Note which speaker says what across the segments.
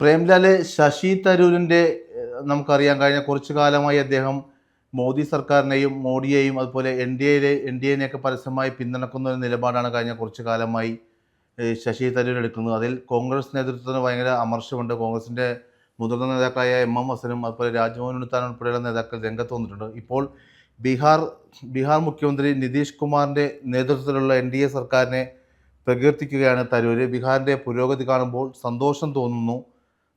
Speaker 1: പ്രേംലാൽ ശശി തരൂരിന്റെ നമുക്കറിയാം കഴിഞ്ഞ കുറച്ചു കാലമായി അദ്ദേഹം മോദി സർക്കാരിനെയും മോഡിയെയും അതുപോലെ എൻ ഡി എയിലെ എൻ ഡി എനെയൊക്കെ പരസ്യമായി പിന്തുണക്കുന്ന ഒരു നിലപാടാണ് കഴിഞ്ഞ കുറച്ചു കാലമായി ശശി തരൂർ എടുക്കുന്നത്. അതിൽ കോൺഗ്രസ് നേതൃത്വത്തിന് ഭയങ്കര അമർഷമുണ്ട്. കോൺഗ്രസിന്റെ മുതിർന്ന നേതാക്കളായ എം എം ഹസനും അതുപോലെ രാജ്മോഹൻ ഉണ്ണിത്താൻ ഉൾപ്പെടെയുള്ള നേതാക്കൾ രംഗത്ത് വന്നിട്ടുണ്ട്. ഇപ്പോൾ ബീഹാർ ബീഹാർ മുഖ്യമന്ത്രി നിതീഷ് കുമാറിന്റെ നേതൃത്വത്തിലുള്ള എൻ ഡി എ സർക്കാരിനെ പ്രകീർത്തിക്കുകയാണ് തരൂർ ബീഹാറിന്റെ പുരോഗതി കാണുമ്പോൾ സന്തോഷം തോന്നുന്നു.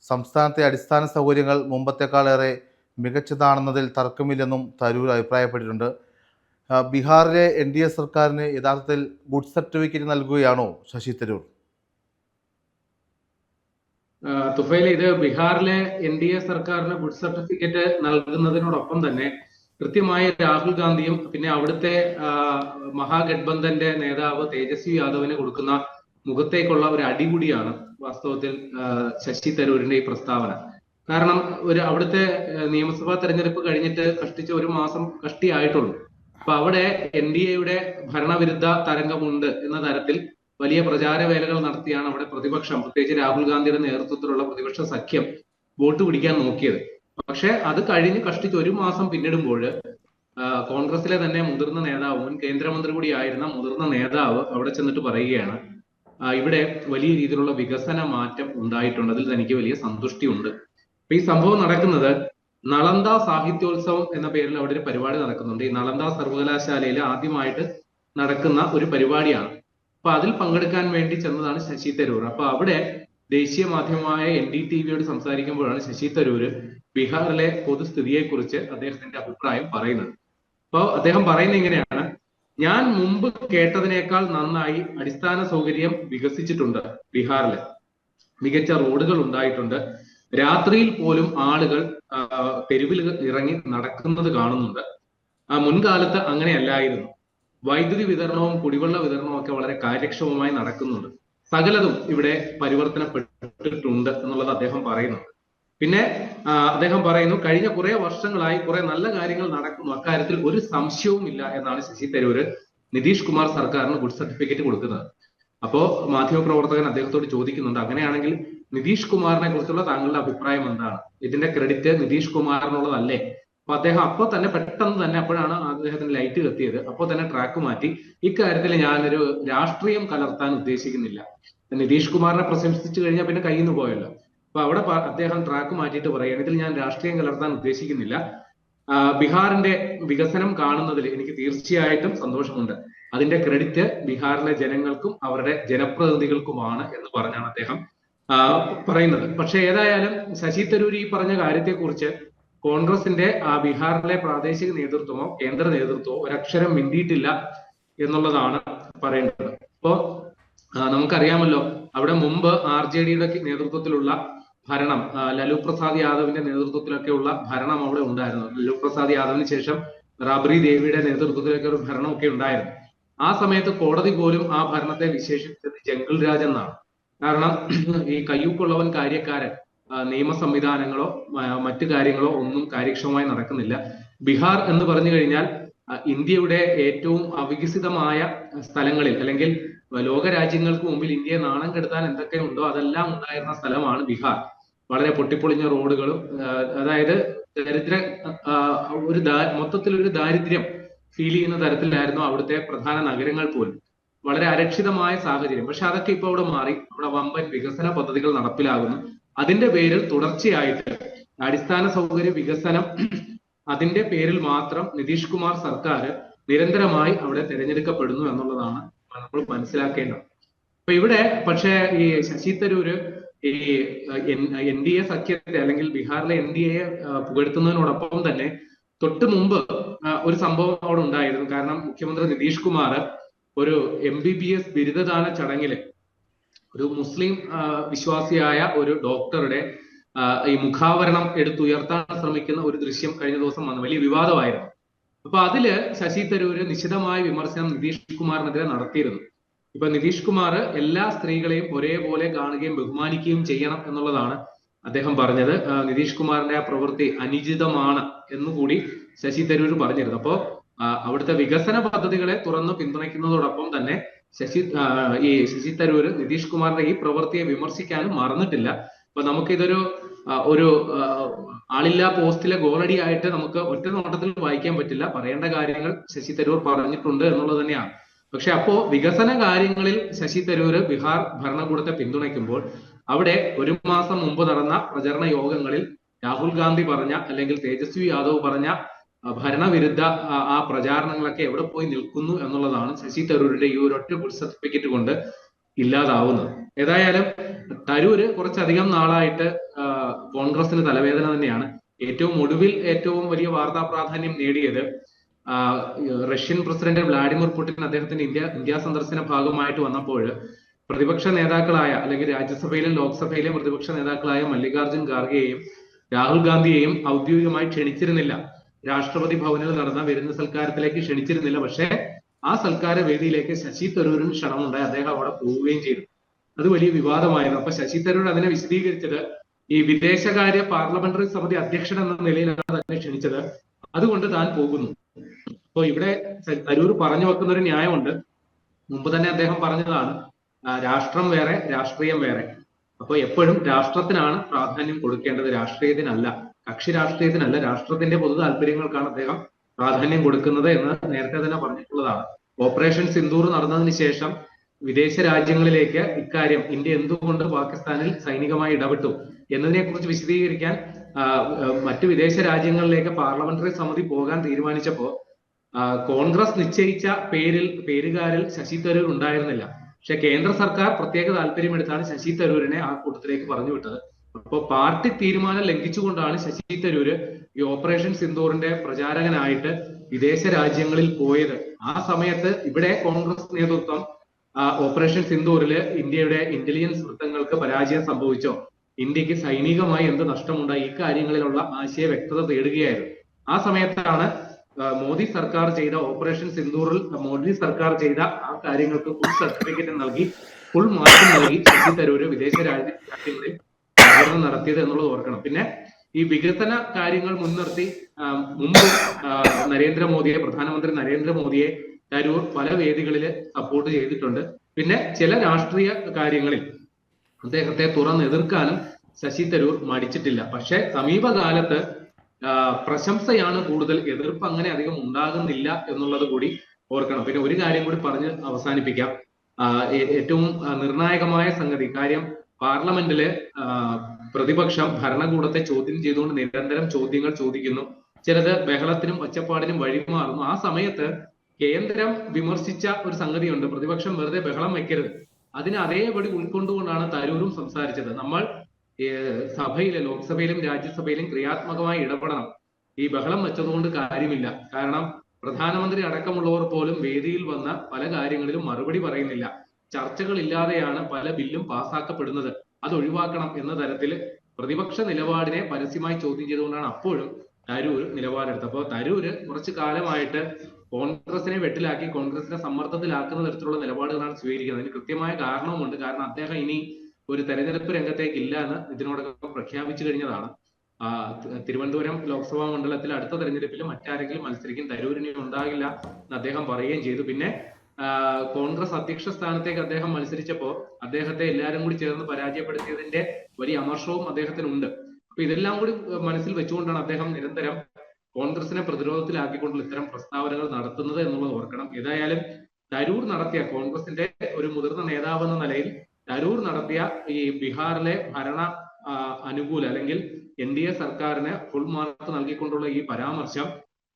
Speaker 1: സംസ്ഥാനത്തെ അടിസ്ഥാന സൗകര്യങ്ങൾ മുമ്പത്തെക്കാളേറെ മികച്ചതാണെന്നതിൽ തർക്കമില്ലെന്നും തരൂർ അഭിപ്രായപ്പെട്ടിട്ടുണ്ട്. ബീഹാറിലെ എൻ ഡി എ സർക്കാരിന് യഥാർത്ഥത്തിൽ ഗുഡ് സർട്ടിഫിക്കറ്റ് നൽകുകയാണോ ശശി തരൂർ?
Speaker 2: തുഫയിൽ ഇത് ബീഹാറിലെ എൻ ഡി എ സർക്കാരിന് ഗുഡ് സർട്ടിഫിക്കറ്റ് നൽകുന്നതിനോടൊപ്പം തന്നെ കൃത്യമായി രാഹുൽ ഗാന്ധിയും പിന്നെ അവിടുത്തെ മഹാഗഡ്ബന്ധന്റെ നേതാവ് തേജസ്വി യാദവിന് കൊടുക്കുന്ന മുഖത്തേക്കുള്ള ഒരു അടികൂടിയാണ് വാസ്തവത്തിൽ ശശി തരൂരിന്റെ ഈ പ്രസ്താവന. കാരണം ഒരു അവിടുത്തെ നിയമസഭാ തെരഞ്ഞെടുപ്പ് കഴിഞ്ഞിട്ട് കഷ്ടിച്ച് ഒരു മാസം കഷ്ടിയായിട്ടുള്ളൂ അപ്പൊ അവിടെ എൻ ഡി എയുടെ ഭരണവിരുദ്ധ തരംഗമുണ്ട് എന്ന തരത്തിൽ വലിയ പ്രചാര വേലകൾ നടത്തിയാണ് അവിടെ പ്രതിപക്ഷം പ്രത്യേകിച്ച് രാഹുൽ ഗാന്ധിയുടെ നേതൃത്വത്തിലുള്ള പ്രതിപക്ഷ സഖ്യം വോട്ട് പിടിക്കാൻ നോക്കിയത്. പക്ഷെ അത് കഴിഞ്ഞ് കഷ്ടിച്ച് ഒരു മാസം പിന്നിടുമ്പോൾ കോൺഗ്രസിലെ തന്നെ മുതിർന്ന നേതാവ് മുൻ കേന്ദ്രമന്ത്രി കൂടിയായിരുന്ന മുതിർന്ന നേതാവ് അവിടെ ചെന്നിട്ട് പറയുകയാണ് ഇവിടെ വലിയ രീതിയിലുള്ള വികസന മാറ്റം ഉണ്ടായിട്ടുണ്ട്. അതിൽ തനിക്ക് വലിയ സന്തുഷ്ടിയുണ്ട്. അപ്പൊ ഈ സംഭവം നടക്കുന്നത് നളന്ദ സാഹിത്യോത്സവം എന്ന പേരിൽ അവിടെ ഒരു പരിപാടി നടക്കുന്നുണ്ട്. ഈ നളന്ദ സർവകലാശാലയിൽ ആദ്യമായിട്ട് നടക്കുന്ന ഒരു പരിപാടിയാണ്. അപ്പൊ അതിൽ പങ്കെടുക്കാൻ വേണ്ടി ചെന്നതാണ് ശശി തരൂർ. അപ്പൊ അവിടെ ദേശീയ മാധ്യമമായ എൻ ഡി ടി വിയോട് സംസാരിക്കുമ്പോഴാണ് ശശി തരൂർ ബീഹാറിലെ പൊതുസ്ഥിതിയെക്കുറിച്ച് അദ്ദേഹത്തിന്റെ അഭിപ്രായം പറയുന്നത്. അപ്പോൾ അദ്ദേഹം പറയുന്നത് ഇങ്ങനെയാണ്. ഞാൻ മുമ്പ് കേട്ടതിനേക്കാൾ നന്നായി അടിസ്ഥാന സൗകര്യം വികസിച്ചിട്ടുണ്ട് ബീഹാറിൽ മികച്ച റോഡുകൾ ഉണ്ടായിട്ടുണ്ട്. രാത്രിയിൽ പോലും ആളുകൾ തെരുവിൽ ഇറങ്ങി നടക്കുന്നത് കാണുന്നുണ്ട്. ആ മുൻകാലത്ത് അങ്ങനെയല്ലായിരുന്നു. വൈദ്യുതി വിതരണവും കുടിവെള്ള വിതരണവും ഒക്കെ വളരെ കാര്യക്ഷമമായി നടക്കുന്നുണ്ട്. സകലതും ഇവിടെ പരിവർത്തനപ്പെട്ടിട്ടുണ്ട് എന്നുള്ളത് അദ്ദേഹം പറയുന്നുണ്ട്. പിന്നെ അദ്ദേഹം പറയുന്നു കഴിഞ്ഞ കുറെ വർഷങ്ങളായി കുറെ നല്ല കാര്യങ്ങൾ നടക്കുന്നു. അക്കാര്യത്തിൽ ഒരു സംശയവും ഇല്ല എന്നാണ് ശശി തരൂര് നിതീഷ് കുമാർ സർക്കാരിന് ഗുഡ് സർട്ടിഫിക്കറ്റ് കൊടുക്കുന്നത്. അപ്പോ മാധ്യമപ്രവർത്തകൻ അദ്ദേഹത്തോട് ചോദിക്കുന്നുണ്ട് അങ്ങനെയാണെങ്കിൽ നിതീഷ് കുമാറിനെ കുറിച്ചുള്ള താങ്കളുടെ അഭിപ്രായം എന്താണ്? ഇതിന്റെ ക്രെഡിറ്റ് നിതീഷ് കുമാറിനുള്ളതല്ലേ? അപ്പൊ അദ്ദേഹം അപ്പൊ തന്നെ പെട്ടെന്ന് തന്നെ അപ്പോഴാണ് അദ്ദേഹത്തിന് ലൈറ്റ് കത്തിയത് അപ്പോൾ തന്നെ ട്രാക്ക് മാറ്റി. ഇക്കാര്യത്തിൽ ഞാനൊരു രാഷ്ട്രീയം കലർത്താൻ ഉദ്ദേശിക്കുന്നില്ല. നിതീഷ് കുമാറിനെ പ്രശംസിച്ചു കഴിഞ്ഞാൽ പിന്നെ കയ്യിൽ നിന്ന് പോയല്ലോ. അപ്പൊ അവിടെ അദ്ദേഹം ട്രാക്ക് മാറ്റിയിട്ട് പറയുകയാണ്. ഇതിൽ ഞാൻ രാഷ്ട്രീയം കലർത്താൻ ഉദ്ദേശിക്കുന്നില്ല. ബിഹാറിന്റെ വികസനം കാണുന്നതിൽ എനിക്ക് തീർച്ചയായിട്ടും സന്തോഷമുണ്ട്. അതിന്റെ ക്രെഡിറ്റ് ബീഹാറിലെ ജനങ്ങൾക്കും അവരുടെ ജനപ്രതിനിധികൾക്കുമാണ് എന്ന് പറഞ്ഞാണ് അദ്ദേഹം പറയുന്നത്. പക്ഷെ ഏതായാലും ശശി തരൂർ ഈ പറഞ്ഞ കാര്യത്തെക്കുറിച്ച് കോൺഗ്രസിന്റെ ആ ബീഹാറിലെ പ്രാദേശിക നേതൃത്വമോ കേന്ദ്ര നേതൃത്വമോ ഒരക്ഷരം മിണ്ടിയിട്ടില്ല എന്നുള്ളതാണ് പറയേണ്ടത്. അപ്പോ നമുക്കറിയാമല്ലോ അവിടെ മുമ്പ് ആർ ജെ ഡിയുടെ നേതൃത്വത്തിലുള്ള ഭരണം ലലു പ്രസാദ് യാദവിന്റെ നേതൃത്വത്തിലൊക്കെയുള്ള ഭരണം അവിടെ ഉണ്ടായിരുന്നു. ലലു പ്രസാദ് യാദവിന് ശേഷം റാബ്രി ദേവിയുടെ നേതൃത്വത്തിലൊക്കെ ഒരു ഭരണമൊക്കെ ഉണ്ടായിരുന്നു. ആ സമയത്ത് കോടതി പോലും ആ ഭരണത്തെ വിശേഷിപ്പിച്ചത് ജംഗിൾ രാജ് എന്നാണ്. കാരണം ഈ കയ്യൂക്കുള്ളവൻ കാര്യക്കാരൻ നിയമ സംവിധാനങ്ങളോ മറ്റു കാര്യങ്ങളോ ഒന്നും കാര്യക്ഷമമായി നടക്കുന്നില്ല. ബീഹാർ എന്ന് പറഞ്ഞു കഴിഞ്ഞാൽ ഇന്ത്യയുടെ ഏറ്റവും അവികസിതമായ സ്ഥലങ്ങളിൽ അല്ലെങ്കിൽ ലോക രാജ്യങ്ങൾക്ക് മുമ്പിൽ ഇന്ത്യയെ നാണം കെടുത്താൻ എന്തൊക്കെ ഉണ്ടോ അതെല്ലാം ഉണ്ടായിരുന്ന സ്ഥലമാണ് ബീഹാർ. വളരെ പൊട്ടിപ്പൊളിഞ്ഞ റോഡുകളും അതായത് ദരിദ്ര ഒരു മൊത്തത്തിൽ ഒരു ദാരിദ്ര്യം ഫീൽ ചെയ്യുന്ന തരത്തിലായിരുന്നു അവിടുത്തെ പ്രധാന നഗരങ്ങൾ പോലും. വളരെ അരക്ഷിതമായ സാഹചര്യം. പക്ഷെ അതൊക്കെ ഇപ്പൊ അവിടെ മാറി. അവിടെ വമ്പൻ വികസന പദ്ധതികൾ നടപ്പിലാകുന്നു. അതിന്റെ പേരിൽ തുടർച്ചയായിട്ട് അടിസ്ഥാന സൗകര്യ വികസനം അതിന്റെ പേരിൽ മാത്രം നിതീഷ് കുമാർ സർക്കാർ നിരന്തരമായി അവിടെ തിരഞ്ഞെടുക്കപ്പെടുന്നു എന്നുള്ളതാണ് നമ്മൾ മനസ്സിലാക്കേണ്ടത് അപ്പൊ ഇവിടെ പക്ഷേ ഈ ശശി തരൂര് ഈ എൻ ഡി എ സഖ്യത്തെ അല്ലെങ്കിൽ ബീഹാറിലെ എൻ ഡി എ പുകഴ്ത്തുന്നതിനോടൊപ്പം തന്നെ തൊട്ട് മുമ്പ് ഒരു സംഭവം അവിടെ ഉണ്ടായിരുന്നു. കാരണം മുഖ്യമന്ത്രി നിതീഷ് കുമാർ ഒരു എം ബി ബി എസ് ബിരുദദാന ചടങ്ങിൽ ഒരു മുസ്ലിം വിശ്വാസിയായ ഒരു ഡോക്ടറുടെ ഈ മുഖാവരണം എടുത്തുയർത്താൻ ശ്രമിക്കുന്ന ഒരു ദൃശ്യം കഴിഞ്ഞ ദിവസം വന്നു. വലിയ വിവാദമായിരുന്നു. അപ്പൊ അതിൽ ശശി തരൂര് നിശിതമായ വിമർശനം നിതീഷ് കുമാറിനെതിരെ നടത്തിയിരുന്നു. ഇപ്പൊ നിതീഷ് കുമാർ എല്ലാ സ്ത്രീകളെയും ഒരേപോലെ കാണുകയും ബഹുമാനിക്കുകയും ചെയ്യണം എന്നുള്ളതാണ് അദ്ദേഹം പറഞ്ഞത്. നിതീഷ് കുമാറിന്റെ ആ പ്രവൃത്തി അനുചിതമാണ് എന്നുകൂടി ശശി തരൂർ പറഞ്ഞിരുന്നു. അപ്പോ അവിടുത്തെ വികസന പദ്ധതികളെ തുറന്ന് പിന്തുണയ്ക്കുന്നതോടൊപ്പം തന്നെ ശശി ഈ ശശി തരൂര് നിതീഷ് കുമാറിന്റെ ഈ പ്രവൃത്തിയെ വിമർശിക്കാനും മറന്നിട്ടില്ല. അപ്പൊ നമുക്കിതൊരു ഒരു ആളില്ലാ പോസ്റ്റിലെ ഗോളടി ആയിട്ട് നമുക്ക് ഒറ്റ നോട്ടത്തിൽ വായിക്കാൻ പറ്റില്ല. പറയേണ്ട കാര്യങ്ങൾ ശശി തരൂർ പറഞ്ഞിട്ടുണ്ട് എന്നുള്ളത് തന്നെയാണ്. പക്ഷെ അപ്പോ വികസന കാര്യങ്ങളിൽ ശശി തരൂർ ബീഹാർ ഭരണകൂടത്തെ പിന്തുണയ്ക്കുമ്പോൾ അവിടെ ഒരു മാസം മുമ്പ് നടന്ന പ്രചരണ യോഗങ്ങളിൽ രാഹുൽ ഗാന്ധി പറഞ്ഞ അല്ലെങ്കിൽ തേജസ്വി യാദവ് പറഞ്ഞ ഭരണവിരുദ്ധ ആ, പ്രചാരണങ്ങളൊക്കെ എവിടെ പോയി നിൽക്കുന്നു എന്നുള്ളതാണ് ശശി തരൂരിന്റെ ഈ ഒരു ഒറ്റ ഗുഡ് സർട്ടിഫിക്കറ്റ് കൊണ്ട് ഇല്ലാതാവുന്നത്. ഏതായാലും തരൂര് കുറച്ചധികം നാളായിട്ട് കോൺഗ്രസിന് തലവേദന തന്നെയാണ്. ഏറ്റവും ഒടുവിൽ ഏറ്റവും വലിയ വാർത്താ പ്രാധാന്യം നേടിയത് റഷ്യൻ പ്രസിഡന്റ് വ്ളാഡിമിർ പുടിൻ അദ്ദേഹത്തിന്റെ ഇന്ത്യ ഇന്ത്യ സന്ദർശന ഭാഗമായിട്ട് വന്നപ്പോൾ പ്രതിപക്ഷ നേതാക്കളായ അല്ലെങ്കിൽ രാജ്യസഭയിലും ലോക്സഭയിലെയും പ്രതിപക്ഷ നേതാക്കളായ മല്ലികാർജുൻ ഖാർഗെയെയും രാഹുൽ ഗാന്ധിയെയും ഔദ്യോഗികമായി ക്ഷണിച്ചിരുന്നില്ല. രാഷ്ട്രപതി ഭവനിൽ നടന്ന വിരുന്ന് സൽക്കാരത്തിലേക്ക് ക്ഷണിച്ചിരുന്നില്ല. പക്ഷേ ആ സൽക്കാര വേദിയിലേക്ക് ശശി തരൂരിന് ക്ഷണമുണ്ടായി. അദ്ദേഹം അവിടെ പോവുകയും ചെയ്തു. അത് വലിയ വിവാദമായിരുന്നു. അപ്പൊ ശശി തരൂർ അതിനെ വിശദീകരിച്ചത് ഈ വിദേശകാര്യ പാർലമെന്ററി സമിതി അധ്യക്ഷൻ എന്ന നിലയിലാണ് തന്നെ ക്ഷണിച്ചത്. അതുകൊണ്ട് താൻ പോകുന്നു. അപ്പൊ ഇവിടെ തരൂർ പറഞ്ഞു വെക്കുന്ന ഒരു ന്യായമുണ്ട്. മുമ്പ് തന്നെ അദ്ദേഹം പറഞ്ഞതാണ് രാഷ്ട്രം വേറെ രാഷ്ട്രീയം വേറെ. അപ്പോൾ എപ്പോഴും രാഷ്ട്രത്തിനാണ് പ്രാധാന്യം കൊടുക്കേണ്ടത്. രാഷ്ട്രീയത്തിനല്ല കക്ഷി രാഷ്ട്രീയത്തിനല്ല രാഷ്ട്രത്തിന്റെ പൊതു താല്പര്യങ്ങൾക്കാണ് അദ്ദേഹം പ്രാധാന്യം കൊടുക്കുന്നത് എന്ന് നേരത്തെ തന്നെ പറഞ്ഞിട്ടുള്ളതാണ്. ഓപ്പറേഷൻ സിന്ദൂർ നടന്നതിന് ശേഷം വിദേശ രാജ്യങ്ങളിലേക്ക് ഇക്കാര്യം ഇന്ത്യ എന്തുകൊണ്ട് പാകിസ്ഥാനിൽ സൈനികമായി ഇടപെട്ടു? എന്നതിനെ കുറിച്ച് വിശദീകരിക്കാൻ മറ്റു വിദേശ രാജ്യങ്ങളിലേക്ക് പാർലമെന്ററി സമിതി പോകാൻ തീരുമാനിച്ചപ്പോ കോൺഗ്രസ് നിശ്ചയിച്ച പേരിൽ പേരുകാരിൽ ശശി തരൂർ ഉണ്ടായിരുന്നില്ല. പക്ഷെ കേന്ദ്ര സർക്കാർ പ്രത്യേക താല്പര്യമെടുത്താണ് ശശി തരൂരിനെ ആ കൂട്ടത്തിലേക്ക് പറഞ്ഞു വിട്ടത്. അപ്പോൾ പാർട്ടി തീരുമാനം ലംഘിച്ചുകൊണ്ടാണ് ശശി തരൂര് ഈ ഓപ്പറേഷൻ സിന്ദൂറിന്റെ പ്രചാരകനായിട്ട് വിദേശ രാജ്യങ്ങളിൽ പോയത്. ആ സമയത്ത് ഇവിടെ കോൺഗ്രസ് നേതൃത്വം ഓപ്പറേഷൻ സിന്ദൂരിൽ ഇന്ത്യയുടെ ഇന്റലിജൻസ് വൃത്തങ്ങൾക്ക് പരാജയം സംഭവിച്ചോ? ഇന്ത്യയ്ക്ക് സൈനികമായി എന്ത് നഷ്ടമുണ്ടായി? ഈ കാര്യങ്ങളിലുള്ള ആശയ വ്യക്തത തേടുകയായിരുന്നു. ആ സമയത്താണ് മോദി സർക്കാർ ചെയ്ത ഓപ്പറേഷൻ സിന്ദൂറിൽ മോദി സർക്കാർ ചെയ്ത ആ കാര്യങ്ങൾക്ക് ഫുൾ സർട്ടിഫിക്കറ്റ് നൽകി ഫുൾ മാർക്ക് നൽകി ശശി തരൂര് വിദേശ രാജ്യങ്ങളിൽ നടത്തിയത് എന്നുള്ളത് ഓർക്കണം. പിന്നെ ഈ വികസന കാര്യങ്ങൾ മുൻനിർത്തി മുമ്പ് നരേന്ദ്രമോദിയെ പ്രധാനമന്ത്രി നരേന്ദ്രമോദിയെ തരൂർ പല വേദികളിൽ സപ്പോർട്ട് ചെയ്തിട്ടുണ്ട്. പിന്നെ ചില രാഷ്ട്രീയ കാര്യങ്ങളിൽ അദ്ദേഹത്തെ തുറന്ന് എതിർക്കാനും ശശി തരൂർ മടിച്ചിട്ടില്ല. പക്ഷെ സമീപകാലത്ത് പ്രശംസയാണ് കൂടുതൽ എതിർപ്പ് അങ്ങനെ അധികം ഉണ്ടാകുന്നില്ല എന്നുള്ളത് കൂടി ഓർക്കണം. പിന്നെ ഒരു കാര്യം കൂടി പറഞ്ഞ് അവസാനിപ്പിക്കാം. ഏറ്റവും നിർണായകമായ സംഗതി കാര്യം പാർലമെന്റിൽ പ്രതിപക്ഷം ഭരണകൂടത്തെ ചോദ്യം ചെയ്തുകൊണ്ട് നിരന്തരം ചോദ്യങ്ങൾ ചോദിക്കുന്നു. ചിലത് ബഹളത്തിനും ഒച്ചപ്പാടിനും വഴിമാറുന്നു ആ സമയത്ത് കേന്ദ്രം വിമർശിച്ച ഒരു സംഗതിയുണ്ട്. പ്രതിപക്ഷം വെറുതെ ബഹളം വെക്കരുത് അതിനെ അതേപടി ഉൾക്കൊണ്ടുകൊണ്ടാണ് തരൂരും സംസാരിച്ചത്. നമ്മൾ സഭയിലെ ലോക്സഭയിലും രാജ്യസഭയിലും ക്രിയാത്മകമായി ഇടപെടണം. ഈ ബഹളം വെച്ചതുകൊണ്ട് കാര്യമില്ല. കാരണം പ്രധാനമന്ത്രി അടക്കമുള്ളവർ പോലും വേദിയിൽ വന്ന പല കാര്യങ്ങളിലും മറുപടി പറയുന്നില്ല. ചർച്ചകൾ ഇല്ലാതെയാണ് പല ബില്ലും പാസാക്കപ്പെടുന്നത്. അത് ഒഴിവാക്കണം എന്ന തരത്തിൽ പ്രതിപക്ഷ നിലപാടിനെ പരസ്യമായി ചോദ്യം ചെയ്തുകൊണ്ടാണ് അപ്പോഴും തരൂർ നിലപാടെടുത്തത്. അപ്പോൾ തരൂര് കുറച്ചു കാലമായിട്ട് കോൺഗ്രസിനെ വെട്ടിലാക്കി കോൺഗ്രസിനെ സമ്മർദ്ദത്തിലാക്കുന്ന തരത്തിലുള്ള നിലപാടുകളാണ് സ്വീകരിക്കുന്നത്. അതിന് കൃത്യമായ കാരണവുമുണ്ട്. കാരണം അദ്ദേഹം ഇനി ഒരു തെരഞ്ഞെടുപ്പ് രംഗത്തേക്ക് ഇല്ല എന്ന് ഇതിനോടൊപ്പം പ്രഖ്യാപിച്ചു കഴിഞ്ഞതാണ്. തിരുവനന്തപുരം ലോക്സഭാ മണ്ഡലത്തിൽ അടുത്ത തെരഞ്ഞെടുപ്പിൽ മറ്റാരെങ്കിലും മത്സരിക്കും തരൂരിനി ഉണ്ടാകില്ല എന്ന് അദ്ദേഹം പറയുകയും ചെയ്തു. പിന്നെ കോൺഗ്രസ് അധ്യക്ഷ സ്ഥാനത്തേക്ക് അദ്ദേഹം മത്സരിച്ചപ്പോൾ അദ്ദേഹത്തെ എല്ലാവരും കൂടി ചേർന്ന് പരാജയപ്പെടുത്തിയതിന്റെ വലിയ അമർഷവും അദ്ദേഹത്തിനുണ്ട്. അപ്പൊ ഇതെല്ലാം കൂടി മനസ്സിൽ വെച്ചുകൊണ്ടാണ് അദ്ദേഹം നിരന്തരം കോൺഗ്രസിനെ പ്രതിരോധത്തിലാക്കിക്കൊണ്ടുള്ള ഇത്തരം പ്രസ്താവനകൾ നടത്തുന്നത് എന്നുള്ളത് ഓർക്കണം. ഏതായാലും തരൂർ നടത്തിയ കോൺഗ്രസിന്റെ ഒരു മുതിർന്ന നേതാവ് എന്ന നിലയിൽ തരൂർ നടത്തിയ ഈ ബീഹാറിലെ ഭരണ അനുകൂല അല്ലെങ്കിൽ എൻ ഡി എ സർക്കാരിന് ഫുൾ മാർക്ക് നൽകിക്കൊണ്ടുള്ള ഈ പരാമർശം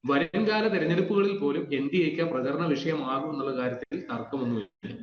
Speaker 2: വരുംകാല തെരഞ്ഞെടുപ്പുകളിൽ പോലും എൻ ഡി എക്ക് പ്രചരണ വിഷയമാകും എന്നുള്ള കാര്യത്തിൽ തർക്കമൊന്നുമില്ല.